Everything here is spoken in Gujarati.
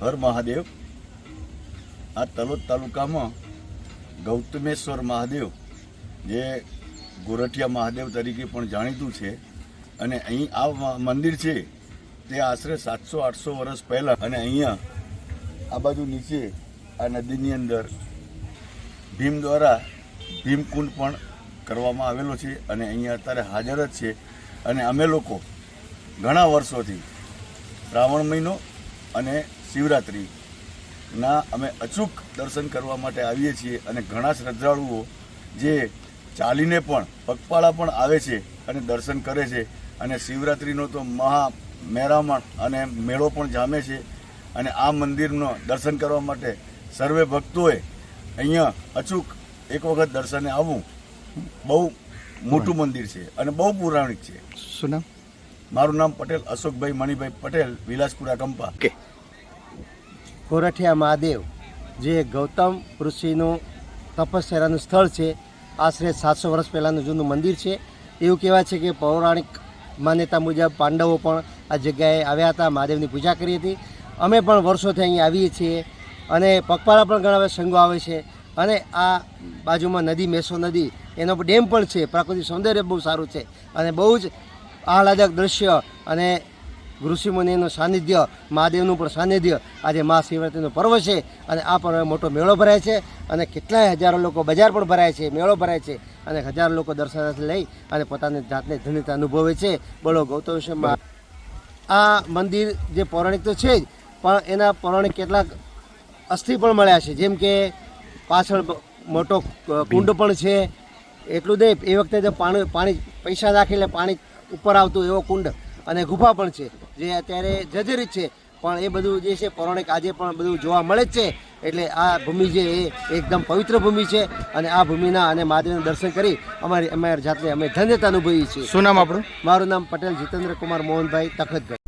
હર મહાદેવ. આ તલોદ તાલુકામાં ગૌતમેશ્વર મહાદેવ, જે ગોરઠિયા મહાદેવ તરીકે પણ જાણીતું છે. અને અહીં આ મંદિર છે, તે આશરે સાતસો આઠસો વર્ષ પહેલાં અને અહીંયા આ બાજુ નીચે આ નદીની અંદર ભીમ દ્વારા ભીમકુંડ પણ કરવામાં આવેલો છે અને અહીંયા અત્યારે હાજર જ છે. અને અમે લોકો ઘણા વર્ષોથી શ્રાવણ મહિનો અને શિવરાત્રિના અમે અચૂક દર્શન કરવા માટે આવીએ છીએ અને ઘણા શ્રદ્ધાળુઓ જે ચાલીને પણ પગપાળા પણ આવે છે અને દર્શન કરે છે અને શિવરાત્રિનો તો મહા મેરામણ અને મેળો પણ જામે છે અને આ મંદિરનો દર્શન કરવા માટે સર્વે ભક્તોએ અહીંયા અચૂક એક વખત દર્શને આવવું બહુ મોટું મંદિર છે અને બહુ પૌરાણિક છે. શું નામ? મારું નામ પટેલ અશોકભાઈ મણિભાઈ પટેલ વિલાસપુરા કંપા. ઓકે. કોરઠિયા મહાદેવ, જે ગૌતમ ઋષિનું તપસ્યાનું સ્થળ છે. આશરે સાતસો વર્ષ પહેલાંનું જૂનું મંદિર છે. એવું કહેવાય છે કે પૌરાણિક માન્યતા મુજબ પાંડવો પણ આ જગ્યાએ આવ્યા હતા, મહાદેવની પૂજા કરી હતી. અમે પણ વર્ષોથી અહીં આવીએ છીએ અને પગપાળા પણ ઘણા બધા સંઘો આવે છે અને આ બાજુમાં નદી, મેસો નદી, એનો ડેમ પણ છે. પ્રાકૃતિક સૌંદર્ય બહુ સારું છે અને બહુ જ આહલાદક દ્રશ્ય અને ઋષિમુનિનું સાનિધ્ય, મહાદેવનું પણ સાનિધ્ય આજે મહાશિવરાત્રિનો પર્વ છે અને આ પર્વે મોટો મેળો ભરાય છે અને કેટલાય હજારો લોકો બજાર પણ ભરાય છે, મેળો ભરાય છે અને હજારો લોકો દર્શનાર્થે લઈ અને પોતાની જાતને ધન્યતા અનુભવે છે. બોલો ગૌતમ વિશ્વમાં આ મંદિર જે પૌરાણિક તો છે જ, પણ એના પૌરાણિક કેટલાક અસ્થિ પણ મળ્યા છે. જેમ કે પાછળ મોટો કુંડ પણ છે. એટલું નહીં, એ વખતે જો પાણી પાણી પૈસા નાખીને પાણી ઉપર આવતું એવો કુંડ. અને ગુફા પણ છે જે અત્યારે જર્જરિત છે. પણ એ બધું જે છે પૌરાણિક આજે પણ બધું જોવા મળે જ છે. એટલે આ ભૂમિ જે એ એકદમ પવિત્ર ભૂમિ છે અને આ ભૂમિના અને મહાદેવના દર્શન કરી અમારી અમારી જાતને અમે ધન્યતા અનુભવીએ છીએ. શું નામ આપણું? મારું નામ પટેલ જીતેન્દ્ર કુમાર મોહનભાઈ તખતભાઈ